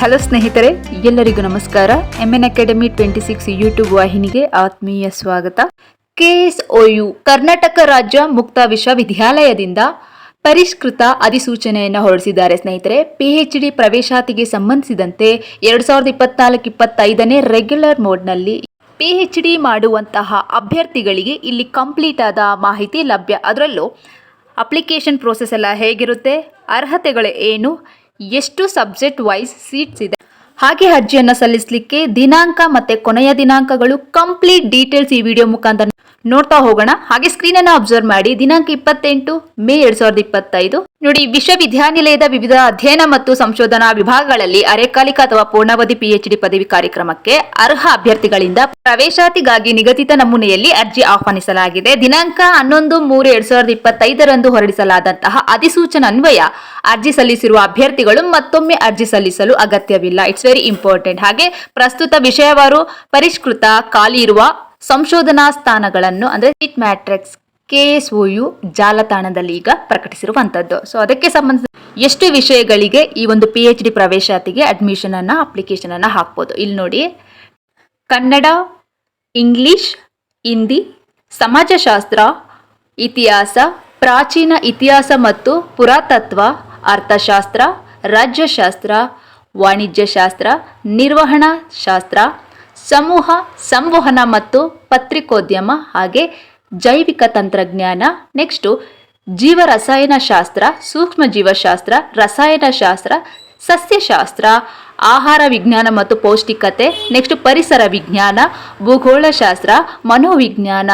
Hello ಸ್ನೇಹಿತರೆ, ಎಲ್ಲರಿಗೂ ನಮಸ್ಕಾರ. M N academy twenty six YouTube ವಾಹಿನಿಗೆ ಆತ್ಮೀಯ ಸ್ವಾಗತ. ಕೆಎಸ್ಒಯು ಕರ್ನಾಟಕ ರಾಜ್ಯ ಮುಕ್ತ ವಿಶ್ವವಿದ್ಯಾಲಯದಿಂದ ಪರಿಷ್ಕೃತ ಅಧಿಸೂಚನೆಯನ್ನು ಹೊರಡಿಸಿದ್ದಾರೆ ಸ್ನೇಹಿತರೆ. ಪಿಎಚ್ ಡಿ ಪ್ರವೇಶಾತಿಗೆ ಸಂಬಂಧಿಸಿದಂತೆ ಎರಡು ಸಾವಿರದ ಇಪ್ಪತ್ನಾಲ್ಕು ಇಪ್ಪತ್ತೈದನೇ ರೆಗ್ಯುಲರ್ ಮೋಡ್ನಲ್ಲಿ ಪಿಎಚ್ ಡಿ ಮಾಡುವಂತಹ ಅಭ್ಯರ್ಥಿಗಳಿಗೆ ಇಲ್ಲಿ ಕಂಪ್ಲೀಟ್ ಆದ ಮಾಹಿತಿ ಲಭ್ಯ. ಅದರಲ್ಲೂ ಅಪ್ಲಿಕೇಶನ್ ಪ್ರೋಸೆಸ್ ಎಲ್ಲ ಹೇಗಿರುತ್ತೆ ಅರ್ಹತೆಗಳು ಏನು ಎಷ್ಟು ಸಬ್ಜೆಕ್ಟ್ ವೈಸ್ ಸೀಟ್ಸ್ ಇದೆ. ಹಾಗೆ ಅರ್ಜಿಯನ್ನು ಸಲ್ಲಿಸಲಿಕ್ಕೆ ದಿನಾಂಕ ಮತ್ತೆ ಕೊನೆಯ ದಿನಾಂಕಗಳು ಕಂಪ್ಲೀಟ್ ಡೀಟೇಲ್ಸ್ ಈ ವಿಡಿಯೋ ಮುಖಾಂತರ. ನೋಡ್ತಾ ಹೋಗೋಣ. ಹಾಗೆ ಸ್ಕ್ರೀನ್ ಅನ್ನು ಅಬ್ಸರ್ವ್ ಮಾಡಿ. ದಿನಾಂಕ ಇಪ್ಪತ್ತೆಂಟು, ಮೇ ಎರಡ್ ಸಾವಿರದ ಇಪ್ಪತ್ತೈದು. ನೋಡಿ, ವಿಶ್ವವಿದ್ಯಾನಿಲಯದ ವಿವಿಧ ಅಧ್ಯಯನ ಮತ್ತು ಸಂಶೋಧನಾ ವಿಭಾಗಗಳಲ್ಲಿ ಅರೆಕಾಲಿಕ ಅಥವಾ ಪೂರ್ಣಾವಧಿ ಪಿಎಚ್ಡಿ ಪದವಿ ಕಾರ್ಯಕ್ರಮಕ್ಕೆ ಅರ್ಹ ಅಭ್ಯರ್ಥಿಗಳಿಂದ ಪ್ರವೇಶಾತಿಗಾಗಿ ನಿಗದಿತ ನಮೂನೆಯಲ್ಲಿ ಅರ್ಜಿ ಆಹ್ವಾನಿಸಲಾಗಿದೆ. ದಿನಾಂಕ ಹನ್ನೊಂದು, ಮೂರು ಎರಡ್ ಸಾವಿರದ ಇಪ್ಪತ್ತೈದರಂದು ಹೊರಡಿಸಲಾದಂತಹ ಅಧಿಸೂಚನೆ ಅನ್ವಯ ಅರ್ಜಿ ಸಲ್ಲಿಸಿರುವ ಅಭ್ಯರ್ಥಿಗಳು ಮತ್ತೊಮ್ಮೆ ಅರ್ಜಿ ಸಲ್ಲಿಸಲು ಅಗತ್ಯವಿಲ್ಲ. ಇಟ್ಸ್ ವೆರಿ ಇಂಪಾರ್ಟೆಂಟ್ ಹಾಗೆ ಪ್ರಸ್ತುತ ವಿಷಯವಾರು ಪರಿಷ್ಕೃತ, ಖಾಲಿ ಇರುವ ಸಂಶೋಧನಾ ಸ್ಥಾನಗಳನ್ನು, ಅಂದ್ರೆ ಸೀಟ್ ಮ್ಯಾಟ್ರಿಕ್ಸ್ ಯು ಜಾಲತಾಣದಲ್ಲಿ ಈಗ ಪ್ರಕಟಿಸಿರುವಂತದ್ದು. ಸೊ ಅದಕ್ಕೆ ಸಂಬಂಧ ಎಷ್ಟು ವಿಷಯಗಳಿಗೆ ಈ ಒಂದು ಪಿ ಎಚ್ ಡಿ ಪ್ರವೇಶಾತಿಗೆ ಅಡ್ಮಿಷನ್ ಅನ್ನ ಅಪ್ಲಿಕೇಶನ್ ಅನ್ನ ಹಾಕ್ಬೋದು. ಇಲ್ಲಿ ನೋಡಿ, ಕನ್ನಡ ಇಂಗ್ಲಿಷ್ ಹಿಂದಿ ಸಮಾಜಶಾಸ್ತ್ರ, ಇತಿಹಾಸ, ಪ್ರಾಚೀನ ಇತಿಹಾಸ ಮತ್ತು ಪುರಾತತ್ವ, ಅರ್ಥಶಾಸ್ತ್ರ, ರಾಜ್ಯಶಾಸ್ತ್ರ, ವಾಣಿಜ್ಯಶಾಸ್ತ್ರ ನಿರ್ವಹಣಾ ಶಾಸ್ತ್ರ ಸಮೂಹ, ಸಂವಹನ ಮತ್ತು ಪತ್ರಿಕೋದ್ಯಮ ಹಾಗೆ ಜೈವಿಕ ತಂತ್ರಜ್ಞಾನ. ನೆಕ್ಸ್ಟು ಜೀವ ರಸಾಯನಶಾಸ್ತ್ರ ಸೂಕ್ಷ್ಮ ಜೀವಶಾಸ್ತ್ರ ರಸಾಯನಶಾಸ್ತ್ರ, ಸಸ್ಯಶಾಸ್ತ್ರ, ಆಹಾರ ವಿಜ್ಞಾನ ಮತ್ತು ಪೌಷ್ಟಿಕತೆ. ನೆಕ್ಸ್ಟ್ ಪರಿಸರ ವಿಜ್ಞಾನ, ಭೂಗೋಳಶಾಸ್ತ್ರ, ಮನೋವಿಜ್ಞಾನ,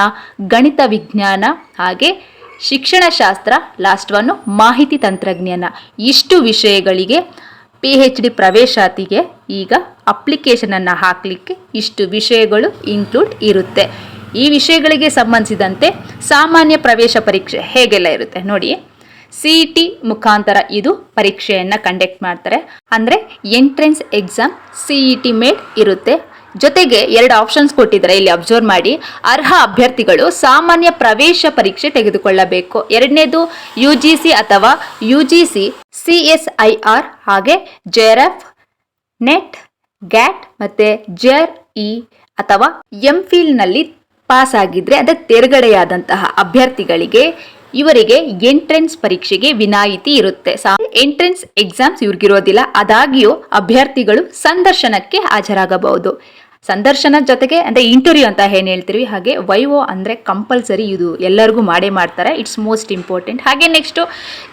ಗಣಿತ ವಿಜ್ಞಾನ ಹಾಗೆ ಶಿಕ್ಷಣಶಾಸ್ತ್ರ. ಲಾಸ್ಟ್ ಒನ್ನು ಮಾಹಿತಿ ತಂತ್ರಜ್ಞಾನ. ಇಷ್ಟು ವಿಷಯಗಳಿಗೆ ಪಿ ಎಚ್ ಡಿ ಪ್ರವೇಶಾತಿಗೆ ಈಗ ಅಪ್ಲಿಕೇಶನನ್ನು ಹಾಕಲಿಕ್ಕೆ ಇಷ್ಟು ವಿಷಯಗಳು ಇನ್ಕ್ಲೂಡ್ ಇರುತ್ತೆ. ಈ ವಿಷಯಗಳಿಗೆ ಸಂಬಂಧಿಸಿದಂತೆ ಸಾಮಾನ್ಯ ಪ್ರವೇಶ ಪರೀಕ್ಷೆ ಹೇಗೆಲ್ಲ ಇರುತ್ತೆ ನೋಡಿ ಸಿ ಟಿ ಮುಖಾಂತರ ಇದು ಪರೀಕ್ಷೆಯನ್ನು ಕಂಡಕ್ಟ್ ಮಾಡ್ತಾರೆ. ಅಂದರೆ entrance exam C E T made ಇರುತ್ತೆ. ಜೊತೆಗೆ ಎರಡು ಆಪ್ಷನ್ಸ್ ಕೊಟ್ಟಿದ್ದಾರೆ, ಇಲ್ಲಿ ಅಬ್ಸರ್ವ್ ಮಾಡಿ. ಅರ್ಹ ಅಭ್ಯರ್ಥಿಗಳು ಸಾಮಾನ್ಯ ಪ್ರವೇಶ ಪರೀಕ್ಷೆ ತೆಗೆದುಕೊಳ್ಳಬೇಕು. ಎರಡನೇದು ಯು ಜಿ ಸಿ ಅಥವಾ U G C C S I R ಹಾಗೆ J R F NET GATE ಮತ್ತೆ ಜೆರ್ ಇ ಅಥವಾ ಎಂ ಫಿಲ್ನಲ್ಲಿ ಪಾಸ್ ಆಗಿದ್ರೆ ಅದಕ್ಕೆ ತೇರ್ಗಡೆಯಾದಂತಹ ಅಭ್ಯರ್ಥಿಗಳಿಗೆ ಇವರಿಗೆ ಎಂಟ್ರೆನ್ಸ್ ಪರೀಕ್ಷೆಗೆ ವಿನಾಯಿತಿ ಇರುತ್ತೆ. Entrance exams ಇವ್ರಿಗಿರೋದಿಲ್ಲ. ಅದಾಗಿಯೂ ಅಭ್ಯರ್ಥಿಗಳು ಸಂದರ್ಶನಕ್ಕೆ ಹಾಜರಾಗಬಹುದು. ಸಂದರ್ಶನ ಜೊತೆಗೆ, ಅಂದ್ರೆ ಇಂಟರ್ವ್ಯೂ ಅಂತ ಏನು ಹೇಳ್ತೀವಿ ಹಾಗೆ ವೈವೋ ಅಂದ್ರೆ ಕಂಪಲ್ಸರಿ ಇದು ಎಲ್ಲರಿಗೂ ಮಾಡೇ ಮಾಡ್ತಾರೆ. ಇಟ್ಸ್ ಮೋಸ್ಟ್ ಇಂಪಾರ್ಟೆಂಟ್ ಹಾಗೆ ನೆಕ್ಸ್ಟ್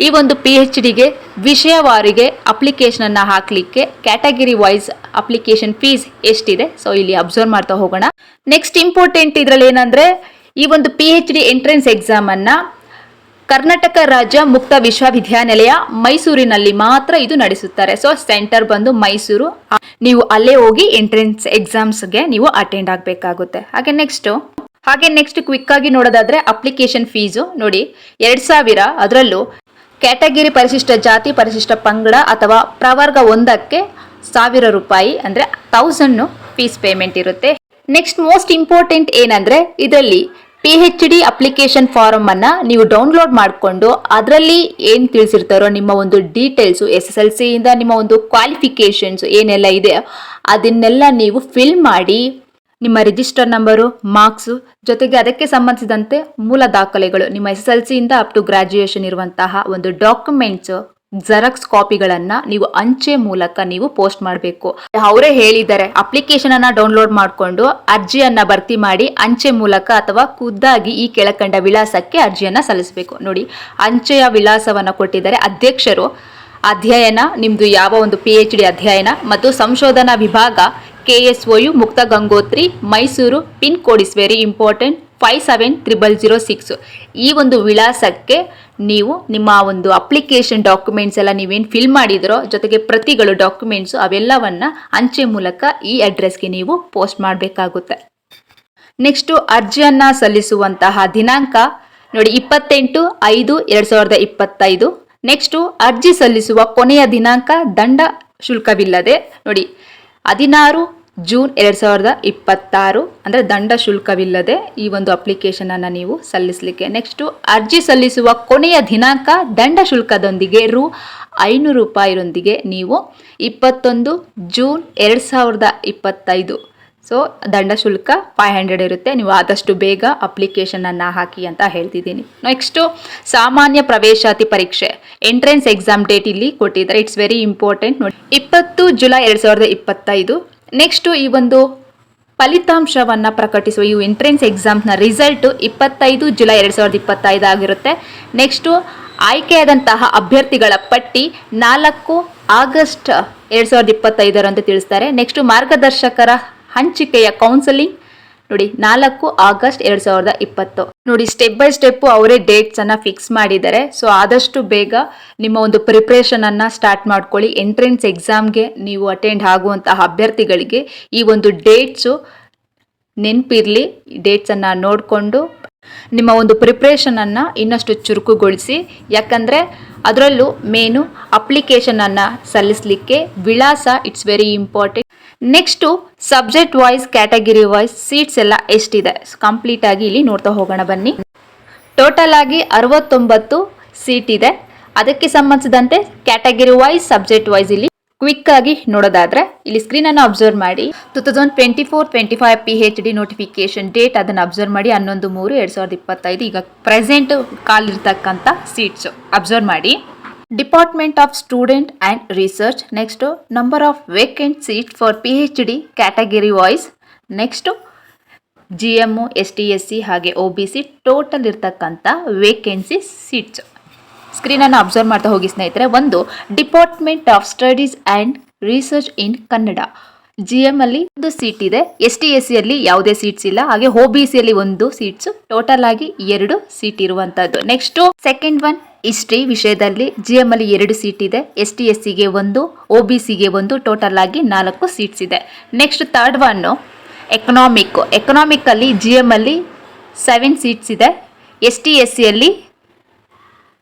ಈ ಒಂದು ಪಿ ಎಚ್ ಡಿಗೆ ವಿಷಯವಾರಿಗೆ ಅಪ್ಲಿಕೇಶನ್ ಹಾಕಲಿಕ್ಕೆ ಕ್ಯಾಟಗರಿ ವೈಸ್ ಅಪ್ಲಿಕೇಶನ್ ಫೀಸ್ ಎಷ್ಟಿದೆ? ಸೊ ಇಲ್ಲಿ ಅಬ್ಸರ್ವ್ ಮಾಡ್ತಾ ಹೋಗೋಣ. ನೆಕ್ಸ್ಟ್ ಇಂಪಾರ್ಟೆಂಟ್ ಇದರಲ್ಲಿ ಏನಂದ್ರೆ, ಈ ಒಂದು P H D entrance exam ಅನ್ನ ಕರ್ನಾಟಕ ರಾಜ್ಯ ಮುಕ್ತ ವಿಶ್ವವಿದ್ಯಾನಿಲಯ ಮೈಸೂರಿನಲ್ಲಿ ಮಾತ್ರ ಇದು ನಡೆಸುತ್ತಾರೆ. ಸೊ ಸೆಂಟರ್ ಬಂದು ಮೈಸೂರು. ನೀವು ಅಲ್ಲೇ ಹೋಗಿ ಎಂಟ್ರೆನ್ಸ್ ಎಕ್ಸಾಮ್ಸ್ಗೆ ನೀವು ಅಟೆಂಡ್ ಆಗಬೇಕಾಗುತ್ತೆ. ಹಾಗೆ ನೆಕ್ಸ್ಟ್ ಹಾಗೆ ನೆಕ್ಸ್ಟ್ ಕ್ವಿಕ್ ಆಗಿ ನೋಡೋದಾದ್ರೆ ಅಪ್ಲಿಕೇಶನ್ ಫೀಸು ನೋಡಿ, ಎರಡ್ ಸಾವಿರ ಅದರಲ್ಲೂ ಕ್ಯಾಟಗಿರಿ ಪರಿಶಿಷ್ಟ, ಜಾತಿ ಪರಿಶಿಷ್ಟ, ಪಂಗಡ ಅಥವಾ ಪ್ರವರ್ಗ ಒಂದಕ್ಕೆ ಸಾವಿರ ರೂಪಾಯಿ ಅಂದ್ರೆ ತೌಸಂಡ್ ಫೀಸ್ ಪೇಮೆಂಟ್ ಇರುತ್ತೆ. ನೆಕ್ಸ್ಟ್ ಮೋಸ್ಟ್ ಇಂಪಾರ್ಟೆಂಟ್ ಏನಂದ್ರೆ, ಇದರಲ್ಲಿ P H D application form ಅನ್ನ ನೀವು ಡೌನ್ಲೋಡ್ ಮಾಡಿಕೊಂಡು ಅದರಲ್ಲಿ ಏನು ತಿಳಿಸಿರ್ತಾರೋ ನಿಮ್ಮ ಒಂದು details S S L C ಇಂದ ನಿಮ್ಮ ಒಂದು ಕ್ವಾಲಿಫಿಕೇಷನ್ಸ್ ಏನೆಲ್ಲ ಇದೆ, ಅದನ್ನೆಲ್ಲ ನೀವು ಫಿಲ್ ಮಾಡಿ ನಿಮ್ಮ ರಿಜಿಸ್ಟರ್ ನಂಬರು ಮಾರ್ಕ್ಸು ಜೊತೆಗೆ ಅದಕ್ಕೆ ಸಂಬಂಧಿಸಿದಂತೆ ಮೂಲ ದಾಖಲೆಗಳು, ನಿಮ್ಮ ಎಸ್ ಎಸ್ ಎಲ್ ಸಿಯಿಂದ ಅಪ್ ಟು ಗ್ರಾಜ್ಯುಯೇಷನ್ ಇರುವಂತಹ ಒಂದು ಡಾಕ್ಯುಮೆಂಟ್ಸ್ ಜೆರಾಕ್ಸ್ ಕಾಪಿಗಳನ್ನ ನೀವು ಅಂಚೆ ಮೂಲಕ ನೀವು ಪೋಸ್ಟ್ ಮಾಡಬೇಕು. ಅವರೇ ಹೇಳಿದ್ದಾರೆ ಅಪ್ಲಿಕೇಶನ್ ಅನ್ನ ಡೌನ್ಲೋಡ್ ಮಾಡಿಕೊಂಡು ಅರ್ಜಿಯನ್ನ ಭರ್ತಿ ಮಾಡಿ ಅಂಚೆ ಮೂಲಕ ಅಥವಾ ಖುದ್ದಾಗಿ ಈ ಕೆಳಕಂಡ ವಿಳಾಸಕ್ಕೆ ಅರ್ಜಿಯನ್ನ ಸಲ್ಲಿಸಬೇಕು. ನೋಡಿ, ಅಂಚೆಯ ವಿಳಾಸವನ್ನ ಕೊಟ್ಟಿದ್ದಾರೆ ಅಧ್ಯಕ್ಷರು. ಅಧ್ಯಯನ, ನಿಮ್ದು ಯಾವ ಒಂದು ಪಿ ಎಚ್ ಡಿ ಅಧ್ಯಯನ ಮತ್ತು ಸಂಶೋಧನಾ ವಿಭಾಗ ಕೆ ಎಸ್ ಒಯು ಮುಕ್ತ Gangotri Mysuru pin code is very important five seven triple zero six ಈ ಒಂದು ವಿಳಾಸಕ್ಕೆ ನೀವು ನಿಮ್ಮ ಒಂದು ಅಪ್ಲಿಕೇಶನ್ ಡಾಕ್ಯುಮೆಂಟ್ಸ್ ಎಲ್ಲ ನೀವೇನು ಫಿಲ್ ಮಾಡಿದ್ರೋ, ಜೊತೆಗೆ ಪ್ರತಿಗಳು ಡಾಕ್ಯುಮೆಂಟ್ಸು ಅವೆಲ್ಲವನ್ನು ಅಂಚೆ ಮೂಲಕ ಈ ಅಡ್ರೆಸ್ಗೆ ನೀವು ಪೋಸ್ಟ್ ಮಾಡಬೇಕಾಗುತ್ತೆ. ನೆಕ್ಸ್ಟು ಅರ್ಜಿಯನ್ನು ಸಲ್ಲಿಸುವಂತಹ ದಿನಾಂಕ, ನೋಡಿ ಇಪ್ಪತ್ತೆಂಟು ಐದು ಎರಡು ಸಾವಿರದ ಇಪ್ಪತ್ತೈದು. ನೆಕ್ಸ್ಟು ಅರ್ಜಿ ಸಲ್ಲಿಸುವ ಕೊನೆಯ ದಿನಾಂಕ, ದಂಡ ಶುಲ್ಕವಿಲ್ಲದೆ, ನೋಡಿ ಹದಿನಾರು ಜೂನ್ ಎರಡು ಸಾವಿರದ ಇಪ್ಪತ್ತಾರು, ಅಂದರೆ ದಂಡ ಶುಲ್ಕವಿಲ್ಲದೆ ಈ ಒಂದು ಅಪ್ಲಿಕೇಶನನ್ನು ನೀವು ಸಲ್ಲಿಸಲಿಕ್ಕೆ. ನೆಕ್ಸ್ಟು ಅರ್ಜಿ ಸಲ್ಲಿಸುವ ಕೊನೆಯ ದಿನಾಂಕ ದಂಡ ಶುಲ್ಕದೊಂದಿಗೆ ರು ಐನೂರು ರೂಪಾಯಿರೊಂದಿಗೆ ನೀವು ಇಪ್ಪತ್ತೊಂದು ಜೂನ್ ಎರಡು ಸಾವಿರದ ಇಪ್ಪತ್ತೈದು ಸೊ ದಂಡ ಶುಲ್ಕ ಫೈವ್ ಹಂಡ್ರೆಡ್ ಇರುತ್ತೆ. ನೀವು ಆದಷ್ಟು ಬೇಗ ಅಪ್ಲಿಕೇಶನನ್ನು ಹಾಕಿ ಅಂತ ಹೇಳ್ತಿದ್ದೀನಿ. ನೆಕ್ಸ್ಟು ಸಾಮಾನ್ಯ ಪ್ರವೇಶಾತಿ ಪರೀಕ್ಷೆ. ಎಂಟ್ರೆನ್ಸ್ ಎಕ್ಸಾಮ್ ಡೇಟ್ ಇಲ್ಲಿ ಕೊಟ್ಟಿದ್ದಾರೆ. ಇಟ್ಸ್ ವೆರಿ ಇಂಪಾರ್ಟೆಂಟ್ ನೋಡಿ. ಇಪ್ಪತ್ತು ಜುಲೈ ಎರಡು ಸಾವಿರದ ಇಪ್ಪತ್ತೈದು. ನೆಕ್ಸ್ಟು ಈ ಒಂದು ಫಲಿತಾಂಶವನ್ನು ಪ್ರಕಟಿಸುವ ಈ ಎಂಟ್ರೆನ್ಸ್ ಎಕ್ಸಾಮ್ಸ್ನ ರಿಸಲ್ಟು ಇಪ್ಪತ್ತೈದು ಜುಲೈ ಎರಡು ಸಾವಿರದ ಇಪ್ಪತ್ತೈದು ಆಗಿರುತ್ತೆ. ನೆಕ್ಸ್ಟು ಆಯ್ಕೆಯಾದಂತಹ ಅಭ್ಯರ್ಥಿಗಳ ಪಟ್ಟಿ ನಾಲ್ಕು ಆಗಸ್ಟ್ ಎರಡು ಸಾವಿರದ ಇಪ್ಪತ್ತೈದರಂದು ತಿಳಿಸ್ತಾರೆ. ನೆಕ್ಸ್ಟು ಮಾರ್ಗದರ್ಶಕರ ಹಂಚಿಕೆಯ ಕೌನ್ಸೆಲಿಂಗ್ ನೋಡಿ, ನಾಲ್ಕು ಆಗಸ್ಟ್ ಎರಡು ಸಾವಿರದ ಇಪ್ಪತ್ತು. ನೋಡಿ ಸ್ಟೆಪ್ ಬೈ ಸ್ಟೆಪ್ ಅವರೇ ಡೇಟ್ಸನ್ನು ಫಿಕ್ಸ್ ಮಾಡಿದ್ದಾರೆ. ಸೊ ಆದಷ್ಟು ಬೇಗ ನಿಮ್ಮ ಒಂದು ಪ್ರಿಪ್ರೇಷನನ್ನು ಸ್ಟಾರ್ಟ್ ಮಾಡ್ಕೊಳ್ಳಿ. ಎಂಟ್ರೆನ್ಸ್ ಎಕ್ಸಾಮ್ಗೆ ನೀವು ಅಟೆಂಡ್ ಆಗುವಂತಹ ಅಭ್ಯರ್ಥಿಗಳಿಗೆ ಈ ಒಂದು ಡೇಟ್ಸು ನೆನಪಿರಲಿ. ಡೇಟ್ಸನ್ನು ನೋಡಿಕೊಂಡು ನಿಮ್ಮ ಒಂದು ಪ್ರಿಪ್ರೇಷನನ್ನು ಇನ್ನಷ್ಟು ಚುರುಕುಗೊಳಿಸಿ. ಯಾಕಂದರೆ ಅದರಲ್ಲೂ ಮೇನು ಅಪ್ಲಿಕೇಶನನ್ನು ಸಲ್ಲಿಸಲಿಕ್ಕೆ ವಿಳಾಸ it's very important next subject wise category wise seats ಎಲ್ಲ ಎಷ್ಟಿದೆ? ಕಂಪ್ಲೀಟ್ ಆಗಿ ಇಲ್ಲಿ ನೋಡ್ತಾ ಹೋಗೋಣ ಬನ್ನಿ. ಟೋಟಲ್ ಆಗಿ ಅರವತ್ತೊಂಬತ್ತು ಸೀಟ್ ಇದೆ. ಅದಕ್ಕೆ ಸಂಬಂಧಿಸಿದಂತೆ ಕ್ಯಾಟಗರಿ ವೈಸ್ ಸಬ್ಜೆಕ್ಟ್ ವೈಸ್ ಇಲ್ಲಿ ಕ್ವಿಕ್ ಆಗಿ ನೋಡೋದಾದ್ರೆ, ಇಲ್ಲಿ ಸ್ಕ್ರೀನ್ ಅನ್ನು ಅಬ್ಸರ್ವ್ ಮಾಡಿ. Two thousand twenty four twenty five P H D notification date ಅದನ್ನು ಅಬ್ಸರ್ವ್ ಮಾಡಿ. ಹನ್ನೊಂದು ಮೂರು, ಎರಡ್ ಸಾವಿರದ ಇಪ್ಪತ್ತೈದು, ಈಗ ಪ್ರೆಸೆಂಟ್ ಕಾಲಿರ್ತಕ್ಕಂಥ ಸೀಟ್ಸ್ ಅಬ್ಸರ್ವ್ ಮಾಡಿ. Department of student and research next number of vacant seat for P H D category wise next G M S T S C ಹಾಗೆ ಒ ಬಿ ಸಿ ಟೋಟಲ್ ಇರ್ತಕ್ಕಂಥ ವೇಕೆನ್ಸಿ ಸೀಟ್ಸ್ ಸ್ಕ್ರೀನನ್ನು observe ಮಾಡ್ತಾ ಹೋಗಿ ಸ್ನೇಹಿತರೆ. ಒಂದು department of studies and research in Kannada G M ಅಲ್ಲಿ ಒಂದು seat ಇದೆ. ಎಸ್ ಟಿ ಎಸ್ ಸಿಯಲ್ಲಿ ಯಾವುದೇ ಸೀಟ್ಸ್ ಇಲ್ಲ. ಹಾಗೆ ಒ ಬಿ ಸಿಯಲ್ಲಿ ಒಂದು ಸೀಟ್ಸ್ ಟೋಟಲ್ ಆಗಿ ಎರಡು ಸೀಟ್ ಇರುವಂತದ್ದು ನೆಕ್ಸ್ಟ್ ಸೆಕೆಂಡ್ ಒನ್ ಹಿಸ್ಟ್ರಿ ವಿಷಯದಲ್ಲಿ ಜಿ ಎಂ ಅಲ್ಲಿ ಎರಡು ಸೀಟ್ ಇದೆ. ಎಸ್ ಟಿ ಎಸ್ ಸಿಗೆ ಒಂದು ಒ ಬಿ ಸಿಗೆ ಒಂದು ಟೋಟಲ್ ಆಗಿ ನಾಲ್ಕು ಸೀಟ್ಸ್ ಇದೆ. Next third one economic economic ಅಲ್ಲಿ ಜಿ ಎಂ ಅಲ್ಲಿ ಸೆವೆನ್ ಸೀಟ್ಸ್ ಇದೆ. ಎಸ್ ಟಿ ಎಸ್ ಸಿಯಲ್ಲಿ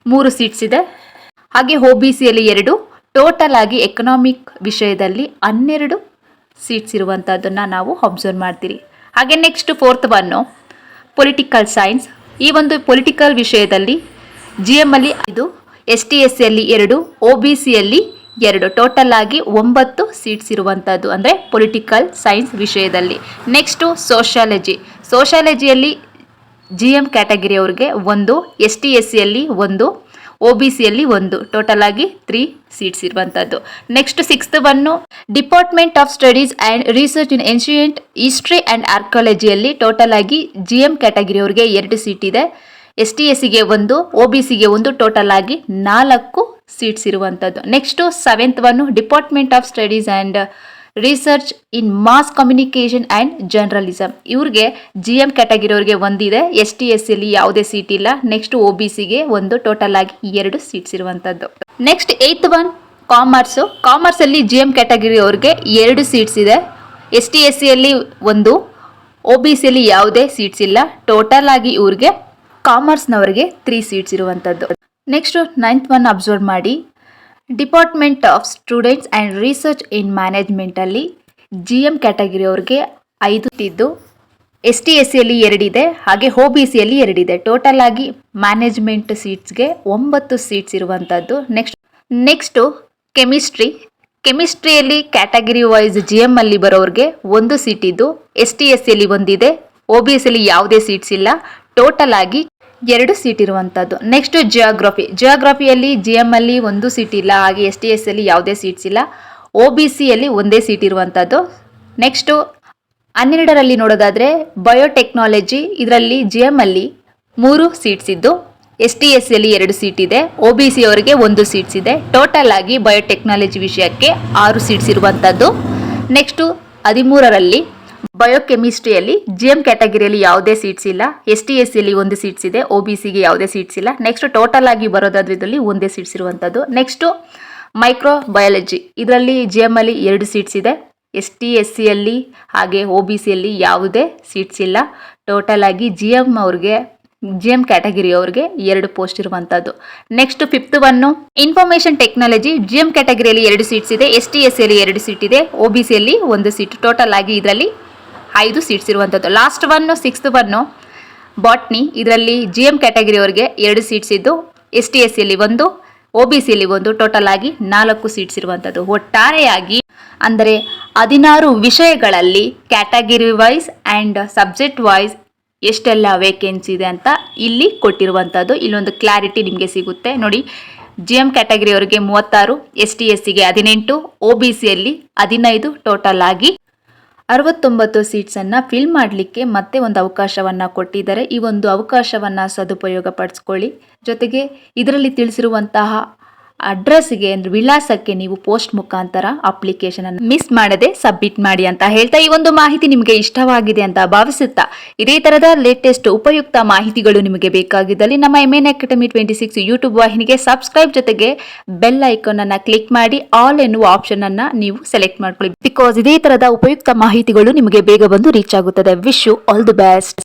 ಮೂರು ಸೀಟ್ಸ್ ಇದೆ. ಹಾಗೆ ಒ ಬಿ ಸಿಯಲ್ಲಿ ಎರಡು ಟೋಟಲ್ ಆಗಿ ಎಕನಾಮಿಕ್ ವಿಷಯದಲ್ಲಿ ಹನ್ನೆರಡು ಸೀಟ್ಸ್ ಇರುವಂಥದ್ದನ್ನು ನಾವು ಅಬ್ಸರ್ವ್ ಮಾಡ್ತೀರಿ. ಹಾಗೆ next fourth one political science ಈ ಒಂದು ಪೊಲಿಟಿಕಲ್ ವಿಷಯದಲ್ಲಿ ಜಿ ಎಮ್ಮಲ್ಲಿ ಇದು ಎಸ್ ಟಿ ಎಸ್ ಸಿಯಲ್ಲಿ ಎರಡು ಒ ಬಿ ಸಿಯಲ್ಲಿ ಎರಡು ಟೋಟಲ್ ಆಗಿ ಒಂಬತ್ತು ಸೀಟ್ಸ್ ಇರುವಂಥದ್ದು ಅಂದರೆ ಪೊಲಿಟಿಕಲ್ ಸೈನ್ಸ್ ವಿಷಯದಲ್ಲಿ. ನೆಕ್ಸ್ಟು ಸೋಷಾಲಜಿ ಸೋಷಾಲಜಿಯಲ್ಲಿ ಜಿ ಎಂ ಕ್ಯಾಟಗರಿಯವ್ರಿಗೆ ಒಂದು ಎಸ್ ಟಿ ಎಸ್ ಸಿಯಲ್ಲಿ ಒಂದು ಒ ಬಿ ಸಿಯಲ್ಲಿ ಒಂದು. ಟೋಟಲ್ ಆಗಿ ತ್ರೀ ಸೀಟ್ಸ್ ಇರುವಂಥದ್ದು next sixth one department of studies and research in ancient history and ಆರ್ಕಾಲಜಿಯಲ್ಲಿ total ಆಗಿ ಜಿ ಎಂ ಕ್ಯಾಟಗರಿಯವ್ರಿಗೆ ಎರಡು ಸೀಟ್ ಇದೆ. ಎಸ್ ಟಿ ಎಸ್ ಸಿಗೆ ಒಂದು ಒ ಬಿ ಸಿಗೆ ಒಂದು ಟೋಟಲ್ ಆಗಿ ನಾಲ್ಕು ಸೀಟ್ಸ್ ಇರುವಂಥದ್ದು next seventh one department of studies and research in mass communication and journalism ಇವ್ರಿಗೆ ಜಿ ಎಂ ಕ್ಯಾಟಗಿರೋರಿಗೆ ಒಂದಿದೆ ಎಸ್ ಟಿ ಎಸ್ ಸಿಲಿ ಯಾವುದೇ ಸೀಟ್ ಇಲ್ಲ. ನೆಕ್ಸ್ಟ್ ಒ ಬಿ ಸಿಗೆ ಒಂದು ಟೋಟಲ್ ಆಗಿ ಎರಡು ಸೀಟ್ಸ್ ಇರುವಂಥದ್ದು ನೆಕ್ಸ್ಟ್ ಏಯ್ತ್ ಒನ್ ಕಾಮರ್ಸು ಕಾಮರ್ಸಲ್ಲಿ ಜಿ ಎಂ ಕ್ಯಾಟಗಿರಿಯವ್ರಿಗೆ ಎರಡು ಸೀಟ್ಸ್ ಇದೆ. ಎಸ್ ಟಿ ಎಸ್ ಸಿಯಲ್ಲಿ ಒಂದು ಒ ಬಿ ಸಿಯಲ್ಲಿ ಯಾವುದೇ ಸೀಟ್ಸ್ ಇಲ್ಲ. ಟೋಟಲ್ ಆಗಿ ಇವ್ರಿಗೆ ಕಾಮರ್ಸ್ನವರಿಗೆ ತ್ರೀ ಸೀಟ್ಸ್ ಇರುವಂಥದ್ದು ನೆಕ್ಸ್ಟ್ ನೈನ್ತ್ ಒನ್ ಅಬ್ಸರ್ವ್ ಮಾಡಿ. Department of students and research in ಮ್ಯಾನೇಜ್ಮೆಂಟಲ್ಲಿ G M ಕ್ಯಾಟಗರಿಯವ್ರಿಗೆ ಐದು ಇದ್ದು ಎಸ್ ಟಿ ಎಸ್ ಸಿಯಲ್ಲಿ ಎರಡಿದೆ ಹಾಗೆ ಹೋ ಬಿ ಸಿಯಲ್ಲಿ ಎರಡಿದೆ ಟೋಟಲ್ ಆಗಿ ಮ್ಯಾನೇಜ್ಮೆಂಟ್ ಸೀಟ್ಸ್ಗೆ ಒಂಬತ್ತು ಸೀಟ್ಸ್ ಇರುವಂಥದ್ದು ನೆಕ್ಸ್ಟ್ ನೆಕ್ಸ್ಟು ಕೆಮಿಸ್ಟ್ರಿ ಕೆಮಿಸ್ಟ್ರಿಯಲ್ಲಿ ಕ್ಯಾಟಗರಿ ವೈಸ್ ಜಿ ಎಂ ಅಲ್ಲಿ ಬರೋರಿಗೆ ಒಂದು ಸೀಟ್ ಇದ್ದು ಎಸ್ ಟಿ ಎಸ್ ಸಿಯಲ್ಲಿ ಒಂದಿದೆ ಒ ಬಿ ಎಸ್ ಅಲ್ಲಿ ಯಾವುದೇ ಸೀಟ್ಸ್ ಇಲ್ಲ. ಟೋಟಲ್ ಆಗಿ ಎರಡು ಸೀಟ್ ಇರುವಂಥದ್ದು ನೆಕ್ಸ್ಟ್ ಜಿಯೋಗ್ರಫಿ ಜಿಯೋಗ್ರಫಿಯಲ್ಲಿ ಜಿ ಎಂ ಅಲ್ಲಿ ಒಂದು ಸೀಟ್ ಇಲ್ಲ, ಹಾಗೆ ಎಸ್ ಟಿ ಎಸ್ ಅಲ್ಲಿ ಯಾವುದೇ ಸೀಟ್ಸ್ ಇಲ್ಲ. ಒ ಬಿ ಸಿಯಲ್ಲಿ ಒಂದೇ ಸೀಟ್ ಇರುವಂಥದ್ದು ನೆಕ್ಸ್ಟು ಹನ್ನೆರಡರಲ್ಲಿ ನೋಡೋದಾದರೆ ಬಯೋಟೆಕ್ನಾಲಜಿ ಇದರಲ್ಲಿ ಜಿ ಎಂ ಅಲ್ಲಿ ಮೂರು ಸೀಟ್ಸ್ ಇದ್ದು ಎಸ್ ಟಿ ಎಸ್ ಅಲ್ಲಿ ಎರಡು ಸೀಟ್ ಇದೆ ಒ ಬಿ ಸಿ ಅವರಿಗೆ ಒಂದು ಸೀಟ್ಸ್ ಇದೆ. ಟೋಟಲ್ ಆಗಿ ಬಯೋಟೆಕ್ನಾಲಜಿ ವಿಷಯಕ್ಕೆ ಆರು ಸೀಟ್ಸ್ ಇರುವಂಥದ್ದು ನೆಕ್ಸ್ಟು ಹದಿಮೂರರಲ್ಲಿ ಬಯೋಕೆಮಿಸ್ಟ್ರಿಯಲ್ಲಿ ಜಿ ಎಂ ಕ್ಯಾಟಗರಿಯಲ್ಲಿ ಯಾವುದೇ ಸೀಟ್ಸ್ ಇಲ್ಲ. ಎಸ್ ಟಿ ಎಸ್ ಸಿಯಲ್ಲಿ ಒಂದು ಸೀಟ್ಸ್ ಇದೆ. ಒ ಬಿ ಸಿಗೆ ಯಾವುದೇ ಸೀಟ್ಸ್ ಇಲ್ಲ. ನೆಕ್ಸ್ಟ್ ಟೋಟಲ್ ಆಗಿ ಬರೋದಾದ್ರೆ ಇದರಲ್ಲಿ ಒಂದೇ ಸೀಟ್ಸ್ ಇರುವಂಥದ್ದು ನೆಕ್ಸ್ಟು ಮೈಕ್ರೋ ಬಯಾಲಜಿ ಇದರಲ್ಲಿ ಜಿ ಎಂ ಅಲ್ಲಿ ಎರಡು ಸೀಟ್ಸ್ ಇದೆ. ಎಸ್ ಟಿ ಎಸ್ ಸಿಯಲ್ಲಿ ಹಾಗೆ ಒ ಬಿ ಸಿಯಲ್ಲಿ ಯಾವುದೇ ಸೀಟ್ಸ್ ಇಲ್ಲ. ಟೋಟಲ್ ಆಗಿ ಜಿ ಎಂ ಅವ್ರಿಗೆ ಜಿ ಎಂ ಕ್ಯಾಟಗರಿ ಅವ್ರಿಗೆ ಎರಡು ಪೋಸ್ಟ್ ಇರುವಂಥದ್ದು next fifth one information technology G M ಕ್ಯಾಟಗರಿಯಲ್ಲಿ ಎರಡು ಸೀಟ್ಸ್ ಇದೆ. ಎಸ್ ಟಿ ಎಸ್ ಸಿಯಲ್ಲಿ ಎರಡು ಸೀಟ್ ಇದೆ. ಒ ಬಿ ಸಿಯಲ್ಲಿ ಒಂದು ಸೀಟ್ ಟೋಟಲ್ ಆಗಿ ಇದರಲ್ಲಿ ಐದು ಸೀಟ್ಸ್ ಇರುವಂಥದ್ದು last one sixth one botany ಇದರಲ್ಲಿ ಜಿ ಎಂ ಕ್ಯಾಟಗರಿ ಅವರಿಗೆ ಎರಡು ಸೀಟ್ಸ್ ಇದ್ದು ಎಸ್ ಟಿ ಎಸ್ ಸಿಯಲ್ಲಿ ಒಂದು ಒ ಬಿ ಸಿಯಲ್ಲಿ ಒಂದು. ಟೋಟಲ್ ಆಗಿ ನಾಲ್ಕು ಸೀಟ್ಸ್ ಇರುವಂಥದ್ದು ಒಟ್ಟಾರೆಯಾಗಿ ಅಂದರೆ ಹದಿನಾರು ವಿಷಯಗಳಲ್ಲಿ category wise and subject wise ಎಷ್ಟೆಲ್ಲ ವೇಕೆನ್ಸಿ ಇದೆ ಅಂತ ಇಲ್ಲಿ ಕೊಟ್ಟಿರುವಂಥದ್ದು ಇಲ್ಲೊಂದು ಕ್ಲಾರಿಟಿ ನಿಮಗೆ ಸಿಗುತ್ತೆ. ನೋಡಿ ಜಿ ಎಂ ಕ್ಯಾಟಗರಿಯವರಿಗೆ ಮೂವತ್ತಾರು ಎಸ್ ಟಿ ಎಸ್ ಸಿಗೆ ಹದಿನೆಂಟು ಒ ಬಿ ಸಿಯಲ್ಲಿ ಹದಿನೈದು. ಟೋಟಲ್ ಆಗಿ ಅರವತ್ತೊಂಬತ್ತು ಸೀಟ್ಸನ್ನು ಫಿಲ್ ಮಾಡಲಿಕ್ಕೆ ಮತ್ತೆ ಒಂದು ಅವಕಾಶವನ್ನು ಕೊಟ್ಟಿದ್ದಾರೆ. ಈ ಒಂದು ಅವಕಾಶವನ್ನು ಸದುಪಯೋಗ ಪಡಿಸ್ಕೊಳ್ಳಿ ಜೊತೆಗೆ ಇದರಲ್ಲಿ ತಿಳಿಸಿರುವಂತಹ ಅಡ್ರೆಸ್ಗೆ ಅಂದ್ರೆ ವಿಳಾಸಕ್ಕೆ ನೀವು ಪೋಸ್ಟ್ ಮುಖಾಂತರ ಅಪ್ಲಿಕೇಶನ್ ಅನ್ನು ಮಿಸ್ ಮಾಡದೆ ಸಬ್ಮಿಟ್ ಮಾಡಿ ಅಂತ ಹೇಳ್ತಾ ಈ ಒಂದು ಮಾಹಿತಿ ನಿಮಗೆ ಇಷ್ಟವಾಗಿದೆ ಅಂತ ಭಾವಿಸುತ್ತಾ. ಇದೇ ತರದ ಲೇಟೆಸ್ಟ್ ಉಪಯುಕ್ತ ಮಾಹಿತಿಗಳು ನಿಮಗೆ ಬೇಕಾಗಿದ್ದಲ್ಲಿ ನಮ್ಮ M N academy twenty six YouTube ವಾಹಿನಿಗೆ ಸಬ್ಸ್ಕ್ರೈಬ್ ಜೊತೆಗೆ ಬೆಲ್ ಐಕಾನ್ ಅನ್ನ ಕ್ಲಿಕ್ ಮಾಡಿ ಆಲ್ ಎನ್ನುವ ಆಪ್ಷನ್ ಅನ್ನ ನೀವು ಸೆಲೆಕ್ಟ್ ಮಾಡ್ಕೊಳ್ಳಿ. ಬಿಕಾಸ್ ಇದೇ ತರದ ಉಪಯುಕ್ತ ಮಾಹಿತಿಗಳು ನಿಮಗೆ ಬೇಗ ಬಂದು ರೀಚ್ ಆಗುತ್ತದೆ. Wish you all the best